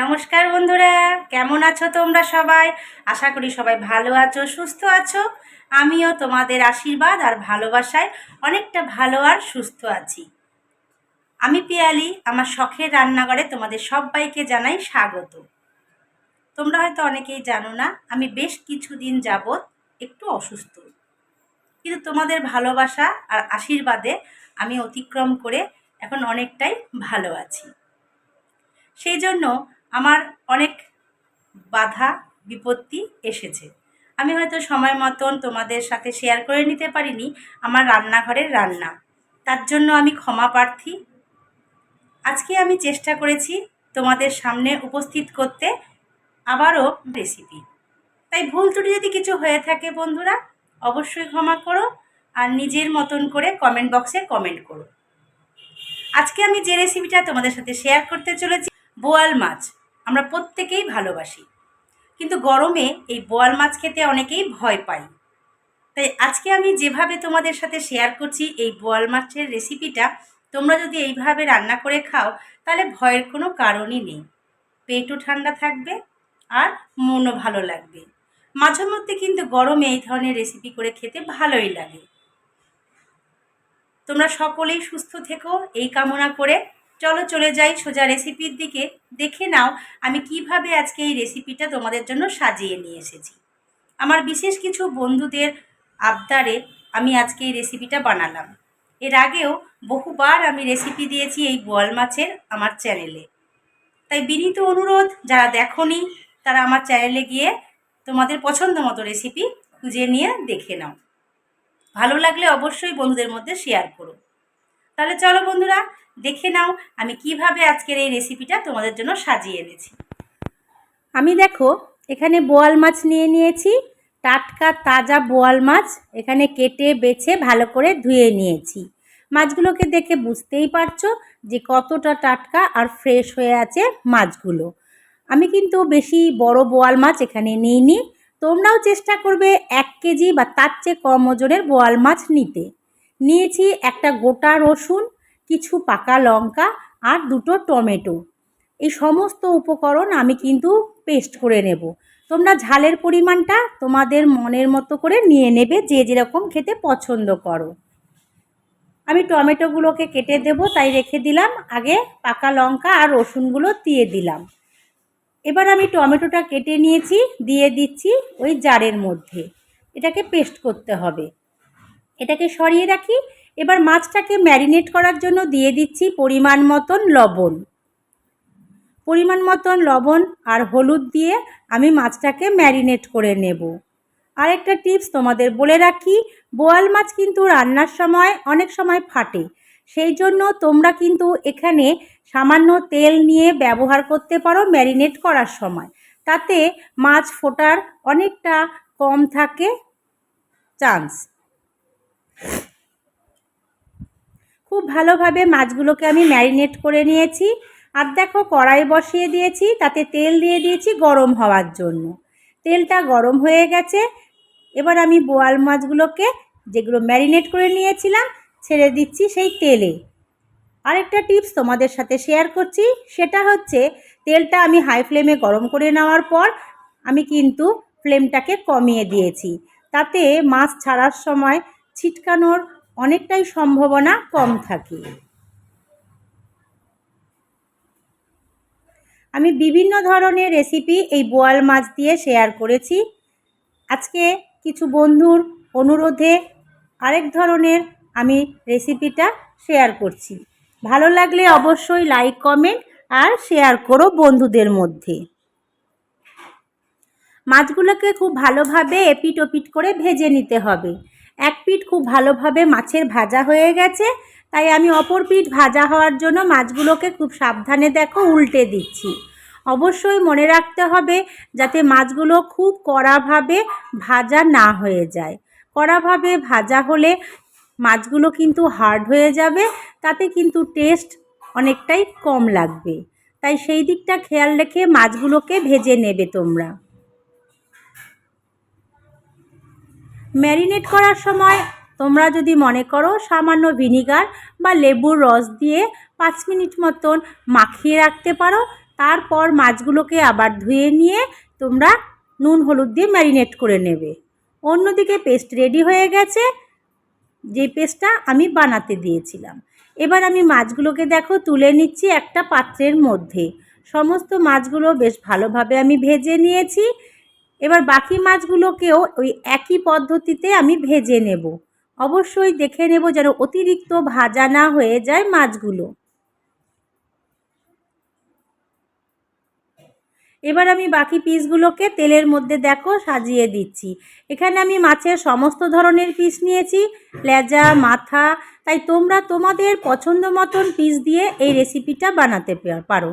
নমস্কার বন্ধুরা, কেমন আছো তোমরা সবাই? আশা করি সবাই ভালো আছো, সুস্থ আছো। আমিও তোমাদের আশীর্বাদ আর ভালোবাসায় অনেকটা ভালো আর সুস্থ আছি। আমি পিয়ালি, আমার শখের রান্নাঘরে তোমাদের সবাইকে জানাই স্বাগত। তোমরা হয়তো অনেকেই জানো না, আমি বেশ কিছুদিন যাবৎ একটু অসুস্থ। কিন্তু তোমাদের ভালোবাসা আর আশীর্বাদে আমি অতিক্রম করে এখন অনেকটাই ভালো আছি। সেই জন্য আমার অনেক বাধা, বিপত্তি এসেছে। আমি হয়তো সময় মতন তোমাদের সাথে শেয়ার করে নিতে পারিনি আমার রান্নাঘরের রান্না। তার জন্য আমি ক্ষমা প্রার্থী। আজকে আমি চেষ্টা করেছি তোমাদের সামনে উপস্থিত করতে, আবারও রেসিপি তাই ভুল ত্রুটি যদি কিছু হয়ে থাকে বন্ধুরা, অবশ্যই ক্ষমা করো আর নিজের মতন করে কমেন্ট বক্সে কমেন্ট করো। আজকে আমি যে রেসিপিটা তোমাদের সাথে শেয়ার করতে চলেছি, বোয়াল মাছ। আমরা প্রত্যেকেই ভালোবাসি। কিন্তু গরমে এই বোয়াল মাছ খেতে অনেকেই ভয় পাই তাই আজকে আমি যেভাবে তোমাদের সাথে শেয়ার করছি এই বোয়াল মাছের রেসিপিটা তোমরা যদি এইভাবে রান্না করে খাও, তাহলে ভয়ের কোনো কারণই নেই। পেটও ঠান্ডা থাকবে আর মনও ভালো লাগবে। মাঝে মধ্যে কিন্তু গরমে এই ধরনের রেসিপি করে খেতে ভালোই লাগে। তোমরা সকলেই সুস্থ থেকো, এই কামনা করে চলো চলে যাই সোজা রেসিপির দিকে। দেখে নাও আমি কীভাবে আজকে এই রেসিপিটা তোমাদের জন্য সাজিয়ে নিয়ে এসেছি। আমার বিশেষ কিছু বন্ধুদের আবদারে আমি আজকে এই রেসিপিটা বানালাম। এর আগেও বহুবার আমি রেসিপি দিয়েছি এই বোয়াল মাছের আমার চ্যানেলে। তাই বিনীত অনুরোধ, যারা দেখনি, তারা আমার চ্যানেলে গিয়ে তোমাদের পছন্দ মতো রেসিপি খুঁজে নিয়ে দেখে নাও। ভালো লাগলে অবশ্যই বন্ধুদের মধ্যে শেয়ার করো। তাহলে চলো বন্ধুরা, দেখে নাও আমি কীভাবে আজকের এই রেসিপিটা তোমাদের জন্য সাজিয়ে এনেছি। আমি দেখো, এখানে বোয়াল মাছ নিয়ে নিয়েছি, টাটকা তাজা বোয়াল মাছ এখানে কেটে, বেছে, ভালো করে ধুয়ে নিয়েছি। মাছগুলোকে দেখে বুঝতেই পারছ যে কতটা টাটকা আর ফ্রেশ হয়ে আছে মাছগুলো। আমি কিন্তু বেশি বড় বোয়াল মাছ এখানে নিইনি। তোমরাও চেষ্টা করবে এক কেজি বা তার চেয়ে কম ওজনের বোয়াল মাছ নিতে। নিয়েছি একটা গোটা রসুন, কিছু পাকা লঙ্কা আর দুটো টমেটো। এই সমস্ত উপকরণ আমি কিন্তু পেস্ট করে নেব। তোমরা ঝালের পরিমাণটা তোমাদের মনের মতো করে নিয়ে নেবে, যে যেরকম খেতে পছন্দ করো। আমি টমেটোগুলোকে কেটে দেব, তাই রেখে দিলাম। আগে পাকা লঙ্কা আর রসুনগুলো দিয়ে দিলাম। এবার আমি টমেটোটা কেটে নিয়েছি, দিয়ে দিচ্ছি ওই জারের মধ্যে। এটাকে পেস্ট করতে হবে। এটাকে সরিয়ে রাখি। এবার মাছটাকে ম্যারিনেট করার জন্য দিয়ে দিচ্ছি পরিমাণ মতন লবণ। পরিমাণ মতন লবণ আর হলুদ দিয়ে আমি মাছটাকে ম্যারিনেট করে নেব। আরেকটা টিপস তোমাদের বলে রাখি, বোয়াল মাছ কিন্তু রান্নার সময় অনেক সময় ফাটে। সেই জন্য তোমরা কিন্তু এখানে সামান্য তেল নিয়ে ব্যবহার করতে পারো ম্যারিনেট করার সময়। তাতে মাছ ফোটার অনেকটা কম থাকে চান্স। খুব ভালোভাবে মাছগুলোকে আমি ম্যারিনেট করে নিয়েছি। আর দেখো কড়াই বসিয়ে দিয়েছি, তাতে তেল দিয়ে দিয়েছি গরম হওয়ার জন্য। তেলটা গরম হয়ে গেছে। এবার আমি বোয়াল মাছগুলোকে যেগুলো ম্যারিনেট করে নিয়েছিলাম, ছেড়ে দিচ্ছি সেই তেলে। আরেকটা টিপস তোমাদের সাথে শেয়ার করছি, সেটা হচ্ছে তেলটা আমি হাই ফ্লেমে গরম করে নেওয়ার পর আমি কিন্তু ফ্লেমটাকে কমিয়ে দিয়েছি। তাতে মাছ ছাড়ার সময় ছিটকানোর অনেকটাই সম্ভাবনা কম থাকে। আমি বিভিন্ন ধরনের রেসিপি এই বোয়াল মাছ দিয়ে শেয়ার করেছি। আজকে কিছু বন্ধুর অনুরোধে আরেক ধরনের আমি রেসিপিটা শেয়ার করছি। ভালো লাগলে অবশ্যই লাইক কমেন্ট আর শেয়ার করো বন্ধুদের মধ্যে। মাছগুলোকে খুব ভালোভাবে এপিট ওপিট করে ভেজে নিতে হবে। এক পিঠ খুব ভালোভাবে মাছের ভাজা হয়ে গেছে, তাই আমি অপর পিঠ ভাজা হওয়ার জন্য মাছগুলোকে খুব সাবধানে দেখো উল্টে দিচ্ছি। অবশ্যই মনে রাখতে হবে যাতে মাছগুলো খুব কড়াভাবে ভাজা না হয়ে যায়। কড়াভাবে ভাজা হলে মাছগুলো কিন্তু হার্ড হয়ে যাবে, তাতে কিন্তু টেস্ট অনেকটাই কম লাগবে। তাই সেই দিকটা খেয়াল রেখে মাছগুলোকে ভেজে নেবে তোমরা। ম্যারিনেট করার সময় তোমরা যদি মনে করো সামান্য ভিনিগার বা লেবুর রস দিয়ে পাঁচ মিনিট মতন মাখিয়ে রাখতে পারো, তারপর মাছগুলোকে আবার ধুয়ে নিয়ে তোমরা নুন, হলুদ দিয়ে ম্যারিনেট করে নেবে। অন্যদিকে পেস্ট রেডি হয়ে গেছে, যে পেস্টটা আমি বানাতে দিয়েছিলাম। এবার আমি মাছগুলোকে দেখো তুলে নিচ্ছি একটা পাত্রের মধ্যে। সমস্ত মাছগুলো বেশ ভালোভাবে আমি ভেজে নিয়েছি। এবার বাকি মাছগুলোকেও ওই একই পদ্ধতিতে আমি ভেজে নেব। অবশ্যই দেখে নেব যেন অতিরিক্ত ভাজা না হয়ে যায় মাছগুলো। এবার আমি বাকি পিসগুলোকে তেলের মধ্যে দেখো সাজিয়ে দিচ্ছি। এখানে আমি মাছের সমস্ত ধরনের পিস নিয়েছি, লেজা, মাথা। তাই তোমরা তোমাদের পছন্দ মতন পিস দিয়ে এই রেসিপিটা বানাতে পারো।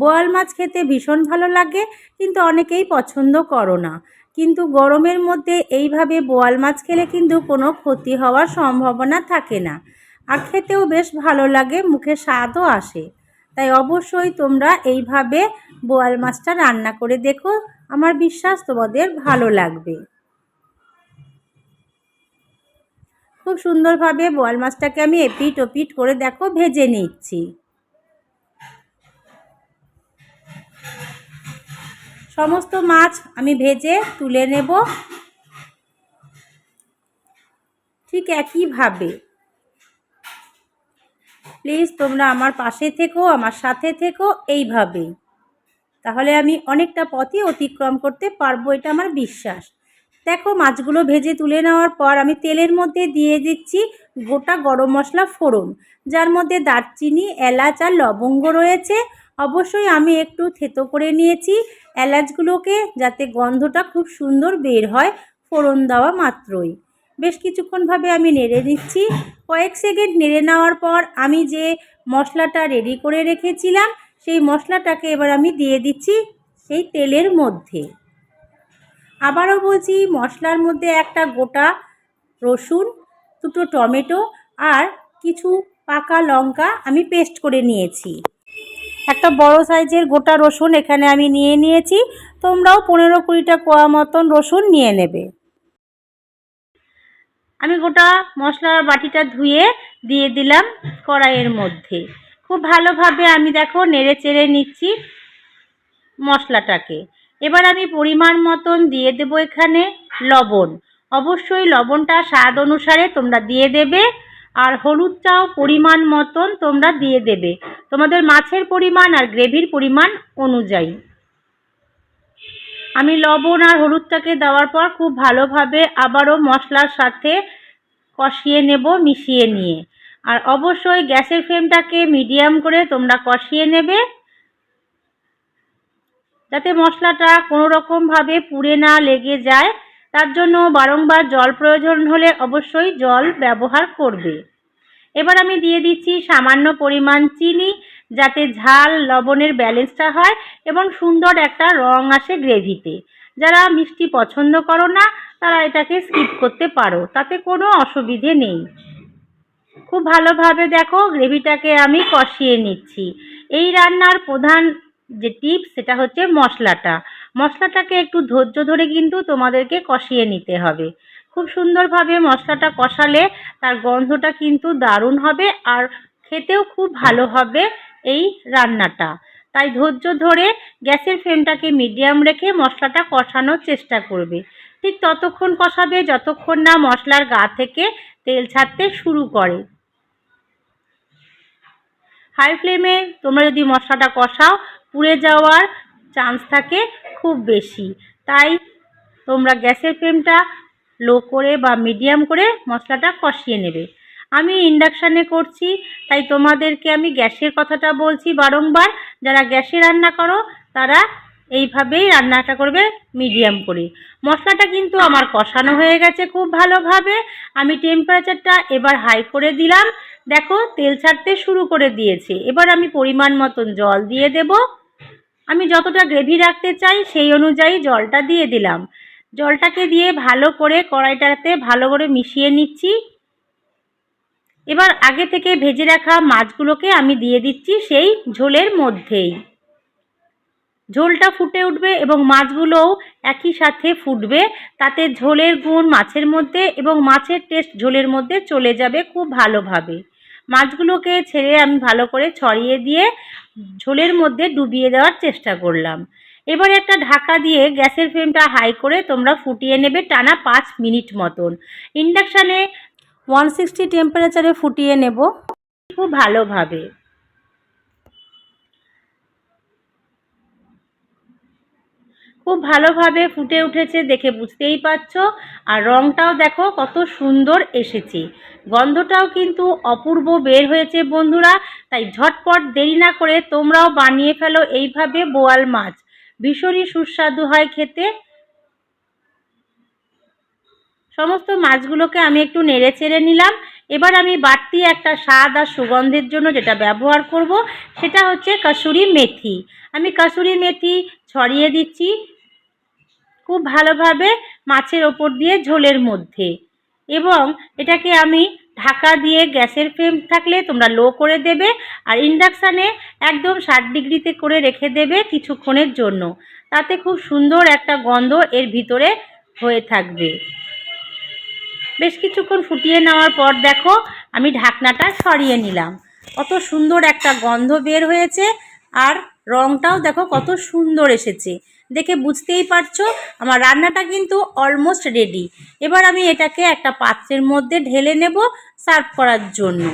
বোয়াল মাছ খেতে ভীষণ ভালো লাগে, কিন্তু অনেকেই পছন্দ করো না। কিন্তু গরমের মধ্যে এইভাবে বোয়াল মাছ খেলে কিন্তু কোনো ক্ষতি হওয়ার সম্ভাবনা থাকে না। আর খেতেও বেশ ভালো লাগে, মুখে স্বাদও আসে। তাই অবশ্যই তোমরা এইভাবে বোয়াল মাছটা রান্না করে দেখো, আমার বিশ্বাস তোমাদের ভালো লাগবে। খুব সুন্দরভাবে বোয়াল মাছটাকে আমি এপিট ওপিট করে দেখো, ভেজে নিচ্ছি। সমস্ত মাছ আমি ভেজে তুলে নেব। ঠিক একইভাবে। প্লিজ তোমরা আমার পাশে থেকো, আমার সাথে থেকো এইভাবেই তাহলে আমি অনেকটা পথই অতিক্রম করতে পারব, এটা আমার বিশ্বাস। দেখো, মাছগুলো ভেজে তুলে নেওয়ার পর আমি তেলের মধ্যে দিয়ে দিচ্ছি গোটা গরম মশলা ফোড়ন, যার মধ্যে দারচিনি, এলাচ আর লবঙ্গ রয়েছে। অবশ্যই আমি একটু থেতো করে নিয়েছি এলাচগুলোকে যাতে গন্ধটা খুব সুন্দর বের হয়, ফোড়ন দেওয়া মাত্রই। বেশ কিছুক্ষণভাবে আমি নেড়ে দিচ্ছি। কয়েক সেকেন্ড নেড়ে নেওয়ার পর আমি যে মশলাটা রেডি করে রেখেছিলাম, সেই মশলাটাকে এবার আমি দিয়ে দিচ্ছি সেই তেলের মধ্যে। আবারও বলছি, মশলার মধ্যে একটা গোটা রসুন, দুটো টমেটো আর কিছু পাকা লঙ্কা আমি পেস্ট করে নিয়েছি। একটা বড় সাইজের গোটা রসুন এখানে আমি নিয়ে নিয়েছি। তোমরাও পনেরো কুড়িটা কোয়া মতন রসুন নিয়ে নেবে। আমি গোটা মশলার বাটিটা ধুয়ে দিয়ে দিলাম কড়াইয়ের মধ্যে। খুব ভালোভাবে আমি দেখো নেড়ে চেড়ে নিচ্ছি মশলাটাকে। এবার আমি পরিমাণ মতন দিয়ে দেবো এখানে লবণ। অবশ্যই লবণটা স্বাদ অনুসারে তোমরা দিয়ে দেবে। আর হলুদটাও পরিমাণ মতন তোমরা দিয়ে দেবে। তোমাদের মাছের পরিমাণ আর গ্রেভির পরিমাণ অনুযায়ী। আমি লবণ আর হলুদটাকে দেওয়ার পর খুব ভালোভাবে আবারও মশলার সাথে কষিয়ে নেব মিশিয়ে নিয়ে। আর অবশ্যই গ্যাসের ফ্লেমটাকে মিডিয়াম করে তোমরা কষিয়ে নেবে। যাতে মশলাটা কোনো রকমভাবে পুড়ে না লেগে যায়। তার জন্য বারংবার জল প্রয়োজন হলে অবশ্যই জল ব্যবহার করবে। এবার আমি দিয়ে দিচ্ছি সামান্য পরিমাণ চিনি, যাতে ঝাল লবণের ব্যালেন্সটা হয় এবং সুন্দর একটা রং আসে গ্রেভিতে। যারা মিষ্টি পছন্দ করো না, তারা এটাকে স্কিপ করতে পারো, তাতে কোনো অসুবিধে নেই। খুব ভালোভাবে দেখো গ্রেভিটাকে আমি কষিয়ে নিচ্ছি। এই রান্নার প্রধান যে টিপস সেটা হচ্ছে মশলাটা। মশলাটাকে একটু ধৈর্য ধরে কিন্তু তোমাদেরকে কষিয়ে নিতে হবে। খুব সুন্দরভাবে মশলাটা কষালে তার গন্ধটা কিন্তু দারুণ হবে আর খেতেও খুব ভালো হবে এই রান্নাটা। তাই ধৈর্য ধরে গ্যাসের ফ্লেমটাকে মিডিয়াম রেখে মশলাটা কষানোর চেষ্টা করবে। ঠিক ততক্ষণ কষাবে যতক্ষণ না মশলার গা থেকে তেল ছাড়তে শুরু করে। হাই ফ্লেমে তোমরা যদি মশলাটা কষাও, পুড়ে যাওয়ার চান্স থাকে খুব বেশি। তাই তোমরা গ্যাসের ফ্লেমটা লো করে বা মিডিয়াম করে মশলাটা কষিয়ে নেবে। আমি ইন্ডাকশানে করছি, তাই তোমাদেরকে আমি গ্যাসের কথাটা বলছি বারংবার। যারা গ্যাসে রান্না করো, তারা এইভাবেই রান্নাটা করবে মিডিয়াম করে। মশলাটা কিন্তু আমার কষানো হয়ে গেছে খুব ভালোভাবে। আমি টেম্পারেচারটা এবার হাই করে দিলাম। দেখো তেল ছাড়তে শুরু করে দিয়েছে। এবার আমি পরিমাণ মতন জল দিয়ে দেব। আমি যতটা গ্রেভি রাখতে চাই সেই অনুযায়ী জলটা দিয়ে দিলাম। জলটাকে দিয়ে ভালো করে কড়াইটাতে ভালো করে মিশিয়ে নিচ্ছি। এবার আগে থেকে ভেজে রাখা মাছগুলোকে আমি দিয়ে দিচ্ছি সেই ঝোলের মধ্যেই। ঝোলটা ফুটে উঠবে এবং মাছগুলোও একই সাথে ফুটবে। তাতে ঝোলের গুণ মাছের মধ্যে এবং মাছের টেস্ট ঝোলের মধ্যে চলে যাবে খুব ভালোভাবে। মাছগুলোকে ছেড়ে আমি ভালো করে ছড়িয়ে দিয়ে ঝোলের মধ্যে ডুবিয়ে দেওয়ার চেষ্টা করলাম। এবার একটা ঢাকা দিয়ে গ্যাসের ফ্লেমটা হাই করে তোমরা ফুটিয়ে নেবে টানা পাঁচ মিনিট মতন। ইন্ডাকশানে ওয়ান সিক্সটি টেম্পারেচারে ফুটিয়ে নেব। খুব ভালোভাবে। খুব ভালোভাবে ফুটে উঠেছে দেখে বুঝতেই পারছ। আর রঙটাও দেখো কত সুন্দর এসেছে। গন্ধটাও কিন্তু অপূর্ব বের হয়েছে বন্ধুরা। তাই ঝটপট দেরি না করে তোমরাও বানিয়ে ফেলো এইভাবে বোয়াল মাছ। ভীষণই সুস্বাদু হয় খেতে। সমস্ত মাছগুলোকে আমি একটু নেড়ে চেড়ে নিলাম। এবার আমি বাড়তি একটা স্বাদ আর সুগন্ধের জন্য যেটা ব্যবহার করব, সেটা হচ্ছে কাসুরি মেথি। আমি কাসুরি মেথি ছড়িয়ে দিচ্ছি। খুব ভালোভাবে মাছের ওপর দিয়ে ঝোলের মধ্যে। এবং এটাকে আমি ঢাকা দিয়ে গ্যাসের ফ্লেম থাকলে তোমরা লো করে দেবে আর ইন্ডাকশানে একদম ষাট ডিগ্রিতে করে রেখে দেবে কিছুক্ষণের জন্য। তাতে খুব সুন্দর একটা গন্ধ এর ভিতরে হয়ে থাকবে। বেশ কিছুক্ষণ ফুটিয়ে নেওয়ার পর দেখো আমি ঢাকনাটা সরিয়ে নিলাম। কত সুন্দর একটা গন্ধ বের হয়েছে আর রঙটাও দেখো কত সুন্দর এসেছে। দেখে বুঝতেই পারছ, আমার রান্নাটা কিন্তু অলমোস্ট রেডি এবার আমি এটাকে একটা পাত্রের মধ্যে ঢেলে নেব সার্ভ করার জন্য।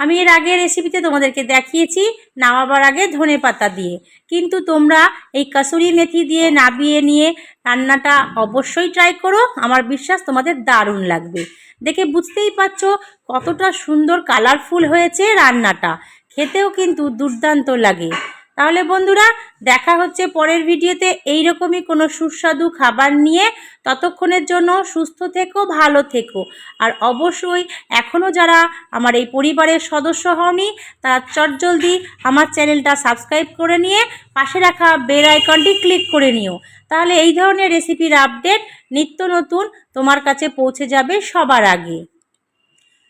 আমি এর আগে রেসিপিতে তোমাদেরকে দেখিয়েছি, নামাবার আগে ধনে পাতা দিয়ে। কিন্তু তোমরা এই কাসুরি মেথি দিয়ে নাবিয়ে নিয়ে রান্নাটা অবশ্যই ট্রাই করো, আমার বিশ্বাস তোমাদের দারুণ লাগবে। দেখে বুঝতেই পারছ কতটা সুন্দর কালারফুল হয়েছে রান্নাটা। খেতেও কিন্তু দুর্দান্ত লাগে। তাহলে বন্ধুরা, দেখা হচ্ছে পরের ভিডিওতে। এই রকমই কোনো সুস্বাদু খাবার নিয়ে। ততক্ষণের জন্য সুস্থ থেকো, ভালো থেকো। আর অবশ্যই এখনও যারা আমার এই পরিবারের সদস্য হওনি, তারা চটজলদি আমার চ্যানেলটা সাবস্ক্রাইব করে নিয়ে পাশে রাখা বেল আইকনটি ক্লিক করে নিও। তাহলে এই ধরনের রেসিপির আপডেট নিত্য নতুন তোমার কাছে পৌঁছে যাবে সবার আগে।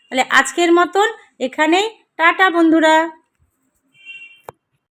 তাহলে আজকের মতন এখানেই। টাটা বন্ধুরা।